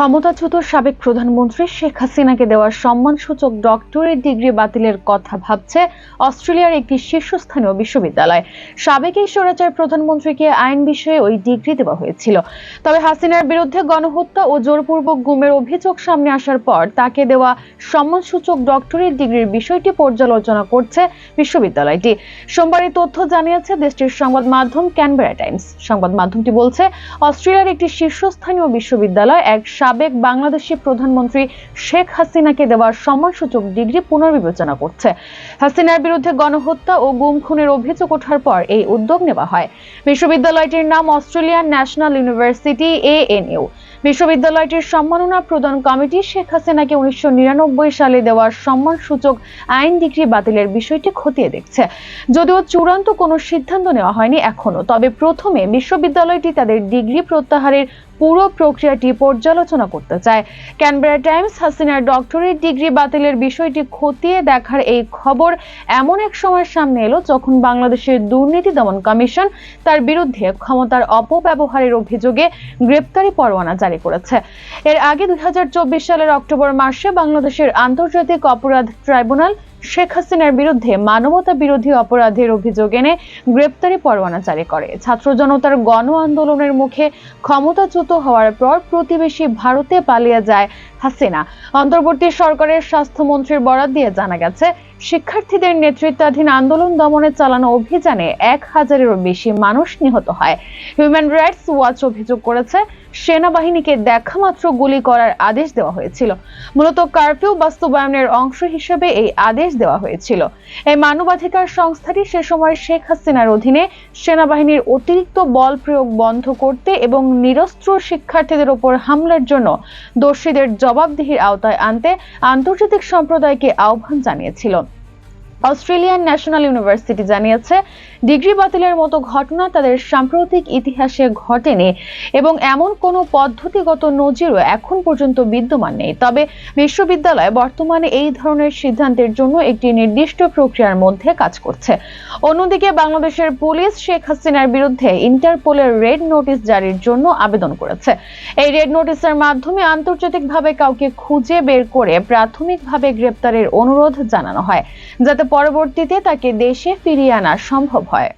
ক্ষমতাচ্যুত সাবেক প্রধানমন্ত্রী শেখ হাসিনাকে দেওয়া সম্মানসূচক ডক্টরেট ডিগ্রি বাতিলের কথা ভাবছে অস্ট্রেলিয়ার একটি শীর্ষস্থানীয় বিশ্ববিদ্যালয়। সাবেক এই স্বৈরাচার প্রধানমন্ত্রীকে আইন বিষয়ে ওই ডিগ্রি দেওয়া হয়েছিল। তবে হাসিনার বিরুদ্ধে গণহত্যা ও জোরপূর্বক গুমের অভিযোগ সামনে আসার পর তাকে দেওয়া সম্মানসূচক ডক্টরেট ডিগ্রির বিষয়টি পর্যালোচনা করছে বিশ্ববিদ্যালয়টি। সোমবার এই তথ্য জানিয়েছে দেশটির সংবাদ মাধ্যম ক্যানবেরা টাইমস। সংবাদ মাধ্যমটি বলছে, অস্ট্রেলিয়ার একটি শীর্ষস্থানীয় বিশ্ববিদ্যালয় এক সাবেক বাংলাদেশি প্রধানমন্ত্রী শেখ হাসিনাকে দেওয়া সম্মানসূচক ডিগ্রি পুনর্বিবেচনা করছে। হাসিনার বিরুদ্ধে গণহত্যা ও গুম খুনের অভিযোগ ওঠার পর এই উদ্যোগ নেওয়া হয়। বিশ্ববিদ্যালয়টির নাম অস্ট্রেলিয়ান ন্যাশনাল ইউনিভার্সিটি, এএনইউ। বিশ্ববিদ্যালয়টির সম্মাননা প্রদান কমিটি শেখ হাসিনাকে উনিশশো নিরানব্বই সালে দেওয়া সম্মানসূচক আইন ডিগ্রি বাতিলের বিষয়টি খতিয়ে দেখছে। যদিও চূড়ান্ত কোনো সিদ্ধান্ত নেওয়া হয়নি এখনও, তবে প্রথমে বিশ্ববিদ্যালয়টি তাদের ডিগ্রি প্রত্যাহারের পুরো প্রক্রিয়াটি পর্যালোচনা করতে চায়। ক্যানবেরা টাইমস হাসিনার ডক্টরেট ডিগ্রি বাতিলের বিষয়টি খতিয়ে দেখার এই খবর এমন এক সময়ের সামনে এলো যখন বাংলাদেশের দুর্নীতি দমন কমিশন তার বিরুদ্ধে ক্ষমতার অপব্যবহারের অভিযোগে গ্রেপ্তারি পরোয়ানা জারি করেছে। এর আগে দুই হাজার চব্বিশ সালের অক্টোবর মাসে বাংলাদেশের আন্তর্জাতিক অপরাধ ট্রাইব্যুনাল শেখ হাসিনার বিরুদ্ধে মানবতা বিরোধী অপরাধের অভিযোগ এনে গ্রেপ্তারি পরোয়ানা জারি করে। ছাত্র জনতার গণ আন্দোলনের মুখে ক্ষমতাচ্যুত হওয়ার পর প্রতিবেশী ভারতে পালিয়ে যায় হাসিনা। অন্তর্বর্তী সরকারের স্বাস্থ্যমন্ত্রীর বরাত দিয়ে জানা গেছে শিক্ষার্থীদের নেতৃত্বাধীন আন্দোলন দমনে চালানো অভিযানে এক হাজারেরও বেশি মানুষ নিহত হয়। হিউম্যান রাইটস ওয়াচ অভিযোগ করেছে, সেনাবাহিনীকে দেখামাত্র গুলি করার আদেশ দেওয়া হয়েছিল। মূলত কারফিউ বাস্তবায়নের অংশ হিসেবে এই আদেশ দেওয়া হয়েছিল। এই মানবাধিকার সংস্থাটি সে সময় শেখ হাসিনার অধীনে সেনাবাহিনীর অতিরিক্ত বল প্রয়োগ বন্ধ করতে এবং নিরস্ত্র শিক্ষার্থীদের ওপর হামলার জন্য দোষীদের জবাবদিহির আওতায় আনতে আন্তর্জাতিক সম্প্রদায়কে আহ্বান জানিয়েছিল। অস্ট্রেলিয়ান ন্যাশনাল ইউনিভার্সিটি জানিয়েছে, ডিগ্রি বাতিলের মতো ঘটনা তাদের সাম্প্রতিক ইতিহাসে ঘটেনি এবং এমন কোনো পদ্ধতিগত নজিরও এখন পর্যন্ত বিদ্যমান নেই। তবে বিশ্ববিদ্যালয় বর্তমানে এই ধরনের সিদ্ধান্তের জন্য একটি নির্দিষ্ট প্রক্রিয়ার মধ্যে কাজ করছে। অন্যদিকে বাংলাদেশের পুলিশ শেখ হাসিনার বিরুদ্ধে ইন্টারপোলের রেড নোটিশ জারির জন্য আবেদন করেছে। এই রেড নোটিশের মাধ্যমে আন্তর্জাতিকভাবে কাউকে খুঁজে বের করে প্রাথমিকভাবে গ্রেপ্তারের অনুরোধ জানানো হয়, যাতে পরবর্তীতে তাকে দেশে ফিরিয়ে আনা সম্ভব হয়।